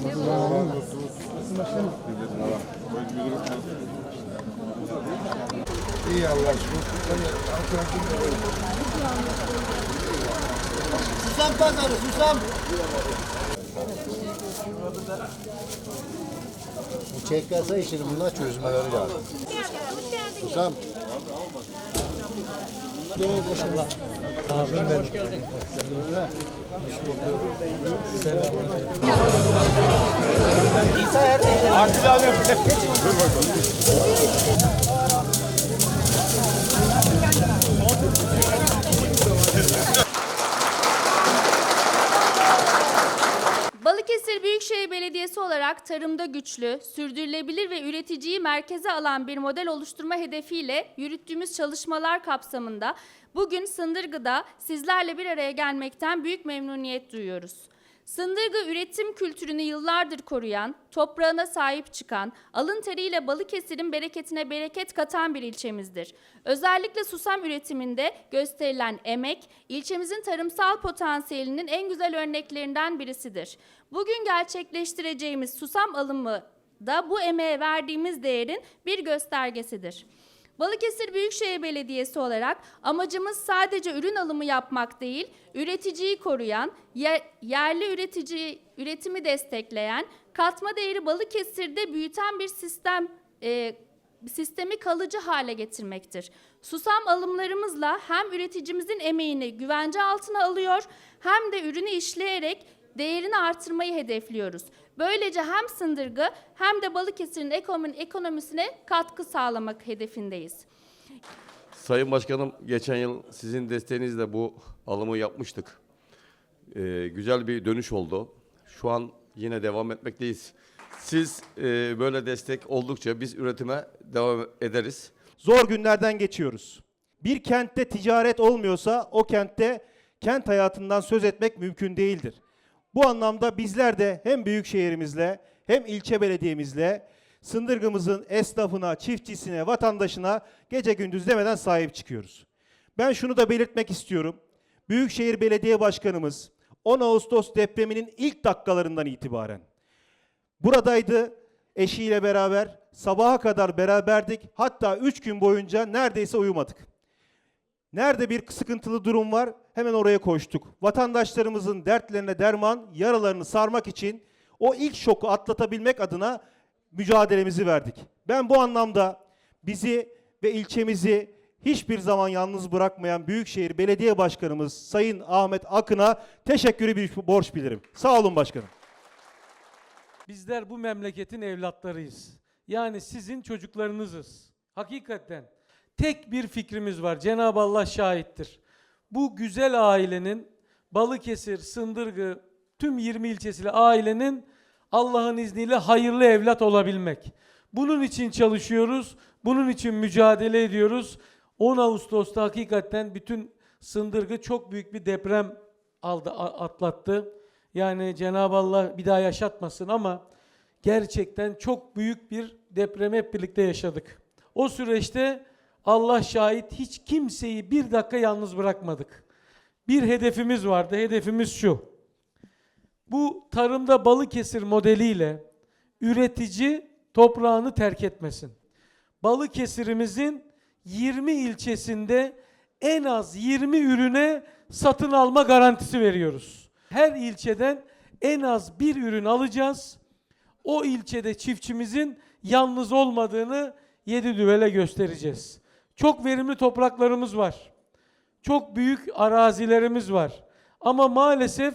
İyi Allah. Susam pazarı, susam. Bu çekkasa işini bunlar çözmeleri lazım. Susam. Abim benim. Balıkesir Büyükşehir Belediyesi olarak tarımda güçlü, sürdürülebilir ve üreticiyi merkeze alan bir model oluşturma hedefiyle yürüttüğümüz çalışmalar kapsamında bugün Sındırgı'da sizlerle bir araya gelmekten büyük memnuniyet duyuyoruz. Sındırgı üretim kültürünü yıllardır koruyan, toprağına sahip çıkan, alın teriyle Balıkesir'in bereketine bereket katan bir ilçemizdir. Özellikle susam üretiminde gösterilen emek, ilçemizin tarımsal potansiyelinin en güzel örneklerinden birisidir. Bugün gerçekleştireceğimiz susam alımı da bu emeğe verdiğimiz değerin bir göstergesidir. Balıkesir Büyükşehir Belediyesi olarak amacımız sadece ürün alımı yapmak değil, üreticiyi koruyan, ye- yerli üretici üretimi destekleyen, katma değeri Balıkesir'de büyüten bir sistem e, sistemi kalıcı hale getirmektir. Susam alımlarımızla hem üreticimizin emeğini güvence altına alıyor, hem de ürünü işleyerek değerini artırmayı hedefliyoruz. Böylece hem Sındırgı hem de Balıkesir'in ekonomi- ekonomisine katkı sağlamak hedefindeyiz. Sayın Başkanım geçen yıl sizin desteğinizle bu alımı yapmıştık. Ee, güzel bir dönüş oldu. Şu an yine devam etmekteyiz. Siz e, böyle destek oldukça biz üretime devam ederiz. Zor günlerden geçiyoruz. Bir kentte ticaret olmuyorsa o kentte kent hayatından söz etmek mümkün değildir. Bu anlamda bizler de hem büyük şehrimizle hem ilçe belediyemizle Sındırgımızın esnafına, çiftçisine, vatandaşına gece gündüz demeden sahip çıkıyoruz. Ben şunu da belirtmek istiyorum. Büyükşehir Belediye Başkanımız 10 Ağustos depreminin ilk dakikalarından itibaren buradaydı eşiyle beraber sabaha kadar beraberdik. Hatta üç gün boyunca neredeyse uyumadık. Nerede bir sıkıntılı durum var hemen oraya koştuk. Vatandaşlarımızın dertlerine derman, yaralarını sarmak için o ilk şoku atlatabilmek adına mücadelemizi verdik. Ben bu anlamda bizi ve ilçemizi hiçbir zaman yalnız bırakmayan Büyükşehir Belediye Başkanımız Sayın Ahmet Akın'a teşekkürü bir borç bilirim. Sağ olun başkanım. Bizler bu memleketin evlatlarıyız. Yani sizin çocuklarınızız. Hakikaten tek bir fikrimiz var. Cenab-ı Allah şahittir. Bu güzel ailenin Balıkesir, Sındırgı, tüm 20 ilçesiyle ailenin Allah'ın izniyle hayırlı evlat olabilmek. Bunun için çalışıyoruz. Bunun için mücadele ediyoruz. 10 Ağustos'ta hakikaten bütün Sındırgı çok büyük bir deprem aldı, atlattı. Yani Cenab-ı Allah bir daha yaşatmasın ama gerçekten çok büyük bir depremi hep birlikte yaşadık. O süreçte Allah şahit hiç kimseyi bir dakika yalnız bırakmadık. Bir hedefimiz vardı. Hedefimiz şu. Bu tarımda Balıkesir modeliyle üretici toprağını terk etmesin. Balıkesir'imizin 20 ilçesinde en az 20 ürüne satın alma garantisi veriyoruz. Her ilçeden en az bir ürün alacağız. O ilçede çiftçimizin yalnız olmadığını yedi düvele göstereceğiz. Çok verimli topraklarımız var. Çok büyük arazilerimiz var. Ama maalesef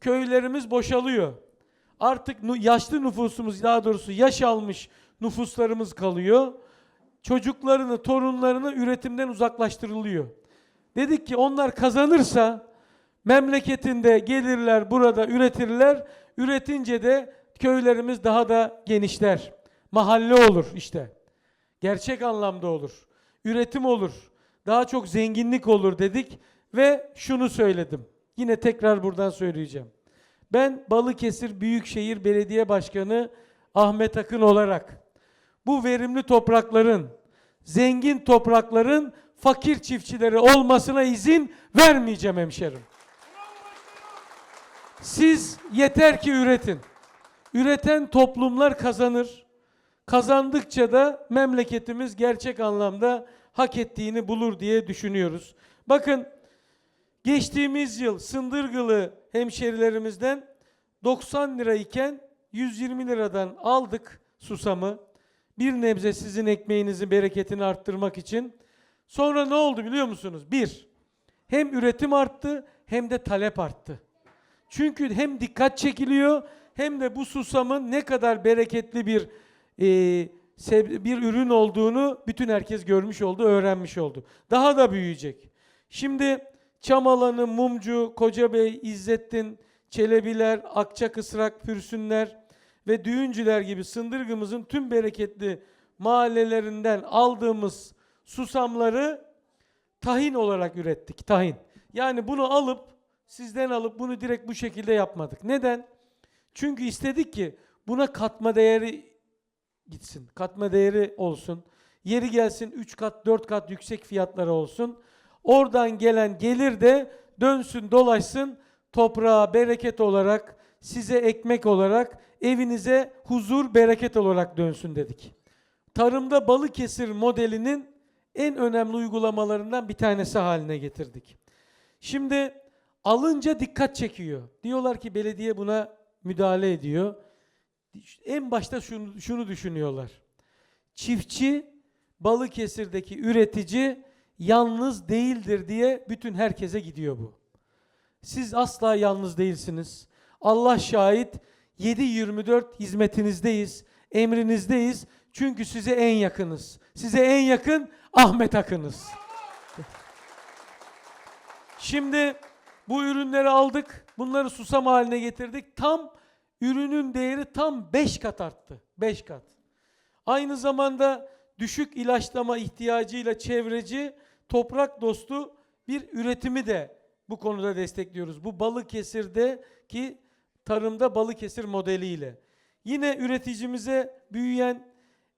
köylerimiz boşalıyor. Artık yaşlı nüfusumuz daha doğrusu yaş almış nüfuslarımız kalıyor. Çocuklarını, torunlarını üretimden uzaklaştırılıyor. Dedik ki onlar kazanırsa memleketinde gelirler burada üretirler. Üretince de köylerimiz daha da genişler. Mahalle olur işte. Gerçek anlamda olur. Üretim olur. Daha çok zenginlik olur dedik ve şunu söyledim. Yine tekrar buradan söyleyeceğim. Ben Balıkesir Büyükşehir Belediye Başkanı Ahmet Akın olarak bu verimli toprakların, zengin toprakların fakir çiftçileri olmasına izin vermeyeceğim hemşerim. Siz yeter ki üretin. Üreten toplumlar kazanır. Kazandıkça da memleketimiz gerçek anlamda hak ettiğini bulur diye düşünüyoruz. Bakın geçtiğimiz yıl Sındırgılı hemşerilerimizden 90 lira iken 120 liradan aldık susamı. Bir nebze sizin ekmeğinizin bereketini arttırmak için. Sonra ne oldu biliyor musunuz? Bir, hem üretim arttı hem de talep arttı. Çünkü hem dikkat çekiliyor hem de bu susamın ne kadar bereketli bir bir ürün olduğunu bütün herkes görmüş oldu, öğrenmiş oldu. Daha da büyüyecek. Şimdi Çamalanı, Mumcu, Kocabey, İzzettin, Çelebiler, Akçakısrak, Pürsünler ve Düğüncüler gibi Sındırgımızın tüm bereketli mahallelerinden aldığımız susamları tahin olarak ürettik. Tahin. Yani bunu alıp sizden alıp bunu direkt bu şekilde yapmadık. Neden? Çünkü istedik ki buna katma değeri gitsin. Katma değeri olsun. Yeri gelsin 3 kat 4 kat yüksek fiyatları olsun. Oradan gelen gelir de dönsün dolaşsın toprağa bereket olarak size ekmek olarak evinize huzur bereket olarak dönsün dedik. Tarımda Balıkesir modelinin en önemli uygulamalarından bir tanesi haline getirdik. Şimdi alınca dikkat çekiyor. Diyorlar ki belediye buna müdahale ediyor. En başta şunu, şunu düşünüyorlar. Çiftçi, Balıkesir'deki üretici yalnız değildir diye bütün herkese gidiyor bu. Siz asla yalnız değilsiniz. Allah şahit 7-24 hizmetinizdeyiz, emrinizdeyiz. Çünkü size en yakınız. Size en yakın Ahmet Akınız. Şimdi bu ürünleri aldık. Bunları susam haline getirdik. Tam ürünün değeri tam 5 kat arttı. 5 kat. Aynı zamanda düşük ilaçlama ihtiyacıyla çevreci, toprak dostu bir üretimi de bu konuda destekliyoruz. Bu Balıkesir'de ki tarımda Balıkesir modeliyle. Yine üreticimize büyüyen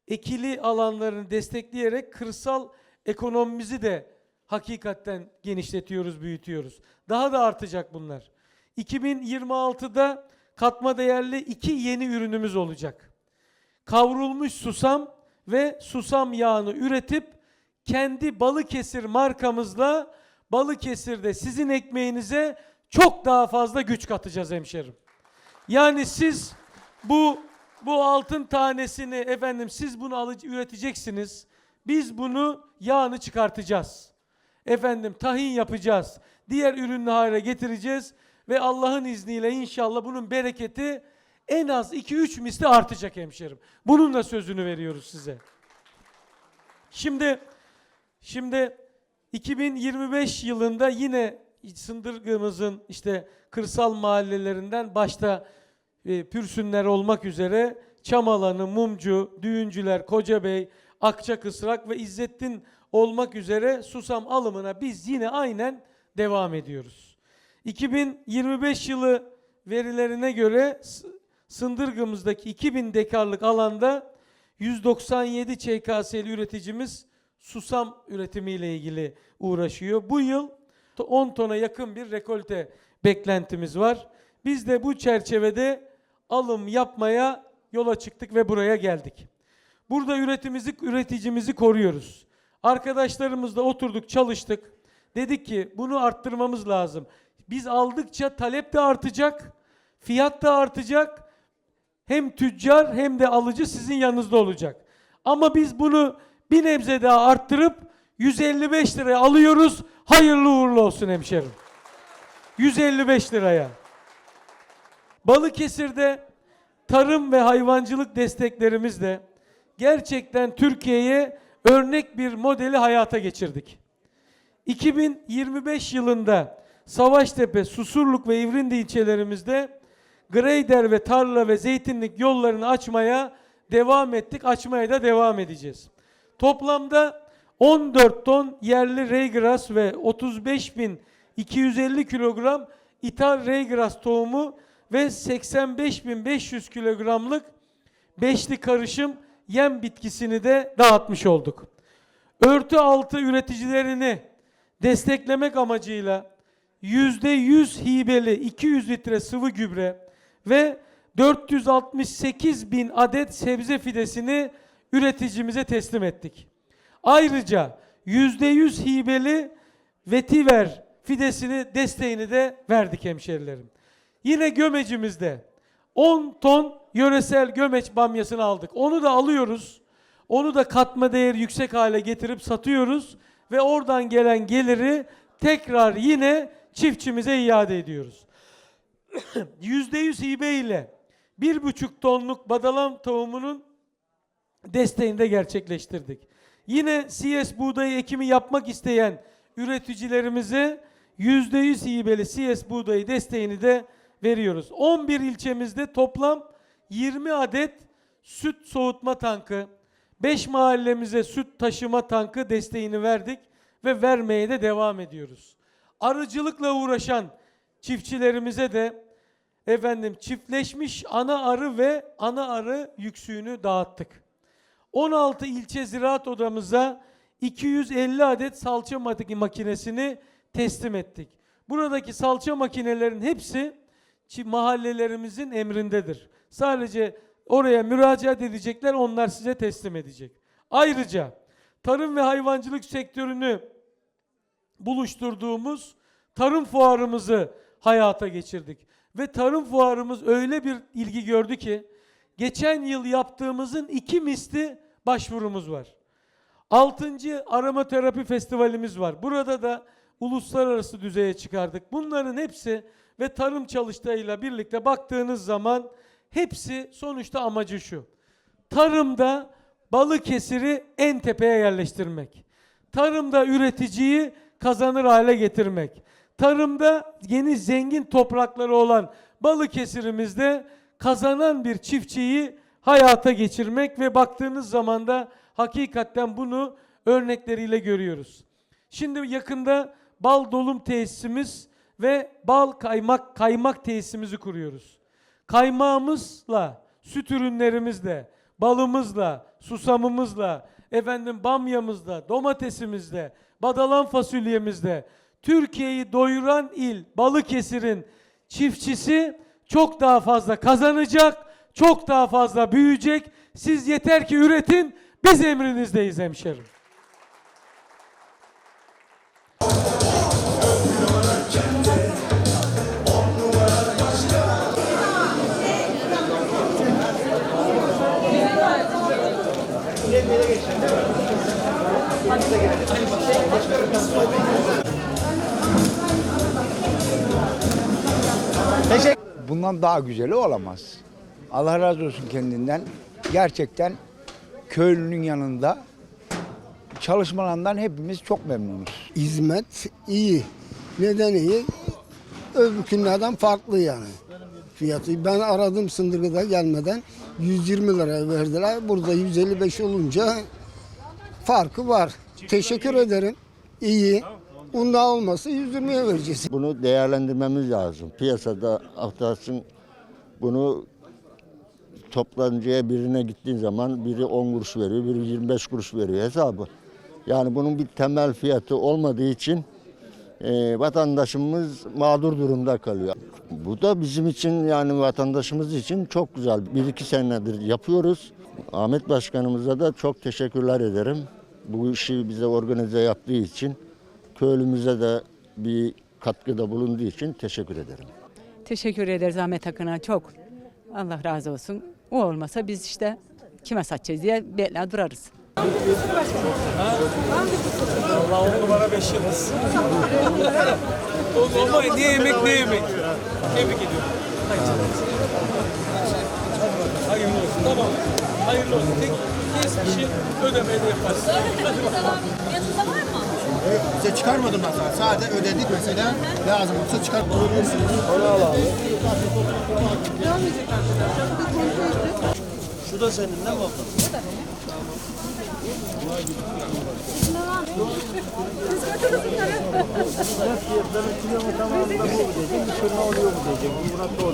ekili alanlarını destekleyerek kırsal ekonomimizi de hakikaten genişletiyoruz, büyütüyoruz. Daha da artacak bunlar. 2026'da katma değerli iki yeni ürünümüz olacak. Kavrulmuş susam ve susam yağını üretip kendi Balıkesir markamızla Balıkesir'de sizin ekmeğinize çok daha fazla güç katacağız hemşerim. Yani siz bu bu altın tanesini efendim siz bunu alıcı üreteceksiniz. Biz bunu yağını çıkartacağız. Efendim tahin yapacağız. Diğer ürünlü hale getireceğiz ve Allah'ın izniyle inşallah bunun bereketi en az 2-3 misli artacak hemşerim. Bunun da sözünü veriyoruz size. Şimdi şimdi 2025 yılında yine Sındırgımızın işte kırsal mahallelerinden başta e, Pürsünler olmak üzere Çamalanı, Mumcu, Düğüncüler, Kocabey, Akçakısrak ve İzzettin olmak üzere susam alımına biz yine aynen devam ediyoruz. 2025 yılı verilerine göre Sındırgımızdaki 2000 dekarlık alanda 197 ÇKS'li üreticimiz susam üretimiyle ilgili uğraşıyor. Bu yıl to- 10 tona yakın bir rekolte beklentimiz var. Biz de bu çerçevede alım yapmaya yola çıktık ve buraya geldik. Burada üretimizi, üreticimizi koruyoruz. Arkadaşlarımızla oturduk, çalıştık. Dedik ki bunu arttırmamız lazım. Biz aldıkça talep de artacak, fiyat da artacak. Hem tüccar hem de alıcı sizin yanınızda olacak. Ama biz bunu bir nebze daha arttırıp 155 liraya alıyoruz. Hayırlı uğurlu olsun hemşerim. 155 liraya. Balıkesir'de tarım ve hayvancılık desteklerimizle gerçekten Türkiye'ye örnek bir modeli hayata geçirdik. 2025 yılında Savaştepe, Susurluk ve İvrindi ilçelerimizde Greyder ve tarla ve zeytinlik yollarını açmaya devam ettik. Açmaya da devam edeceğiz. Toplamda 14 ton yerli reygras ve 35.250 kilogram ithal reygras tohumu ve 85.500 kilogramlık beşli karışım yem bitkisini de dağıtmış olduk. Örtü altı üreticilerini desteklemek amacıyla yüzde yüz hibeli 200 litre sıvı gübre ve 468 bin adet sebze fidesini üreticimize teslim ettik. Ayrıca %100 hibeli vetiver fidesini desteğini de verdik hemşerilerim. Yine gömecimizde 10 ton yöresel gömeç bamyasını aldık. Onu da alıyoruz. Onu da katma değeri yüksek hale getirip satıyoruz ve oradan gelen geliri tekrar yine çiftçimize iade ediyoruz. %100 hibe ile 1,5 tonluk badalam tohumunun desteğini de gerçekleştirdik. Yine CS buğdayı ekimi yapmak isteyen üreticilerimize %100 hibeli CS buğdayı desteğini de veriyoruz. 11 ilçemizde toplam 20 adet süt soğutma tankı, 5 mahallemize süt taşıma tankı desteğini verdik ve vermeye de devam ediyoruz. Arıcılıkla uğraşan çiftçilerimize de efendim çiftleşmiş ana arı ve ana arı yüksüğünü dağıttık. 16 ilçe ziraat odamıza 250 adet salça mak- makinesini teslim ettik. Buradaki salça makinelerin hepsi mahallelerimizin emrindedir. Sadece oraya müracaat edecekler, onlar size teslim edecek. Ayrıca tarım ve hayvancılık sektörünü buluşturduğumuz tarım fuarımızı hayata geçirdik. Ve tarım fuarımız öyle bir ilgi gördü ki geçen yıl yaptığımızın iki misli başvurumuz var. Altıncı aromaterapi festivalimiz var. Burada da uluslararası düzeye çıkardık. Bunların hepsi ve tarım çalıştayıyla birlikte baktığınız zaman hepsi sonuçta amacı şu. Tarımda Balıkesir'i en tepeye yerleştirmek. Tarımda üreticiyi kazanır hale getirmek. Tarımda yeni zengin toprakları olan Balıkesir'imizde kazanan bir çiftçiyi hayata geçirmek ve baktığınız zaman da hakikaten bunu örnekleriyle görüyoruz. Şimdi yakında bal dolum tesisimiz ve bal kaymak kaymak tesisimizi kuruyoruz. Kaymağımızla, süt ürünlerimizle, balımızla, susamımızla, efendim bamyamızla, domatesimizle, badalan fasulyemizle Türkiye'yi doyuran il Balıkesir'in çiftçisi çok daha fazla kazanacak, çok daha fazla büyüyecek. Siz yeter ki üretin, biz emrinizdeyiz hemşerim. Bundan daha güzeli olamaz. Allah razı olsun kendinden. Gerçekten köylünün yanında çalışmalarından hepimiz çok memnunuz. Hizmet iyi. Neden iyi? Öbürkünlerden farklı yani. Fiyatı. Ben aradım Sındırgı'da gelmeden 120 liraya verdiler. Burada 155 olunca farkı var. Teşekkür ederim. İyi. Bunda olmasa 120'ye vereceğiz. Bunu değerlendirmemiz lazım. Piyasada haftasın bunu toptancıya birine gittiğin zaman biri 10 kuruş veriyor, biri 25 kuruş veriyor hesabı. Yani bunun bir temel fiyatı olmadığı için e, vatandaşımız mağdur durumda kalıyor. Bu da bizim için yani vatandaşımız için çok güzel. Bir iki senedir yapıyoruz. Ahmet Başkanımıza da çok teşekkürler ederim. Bu işi bize organize yaptığı için köylümüze de bir katkıda bulunduğu için teşekkür ederim. Teşekkür ederiz Ahmet Akın'a çok. Allah razı olsun. O olmasa biz işte kime satacağız diye bekler durarız. Allah on numara beş yıldız. Ama ne yemek ne yemek. Tebrik ediyorum. Hayırlı olsun. Tamam. Hayırlı olsun. Tek kişi ödemeyi de yaparsın. Hadi bakalım. Yanında var mı? Size çıkarmadım mesela. Sadece ödedik mesela. Lazım olsa çıkartabilirsiniz. Şu da senin değil mi abla?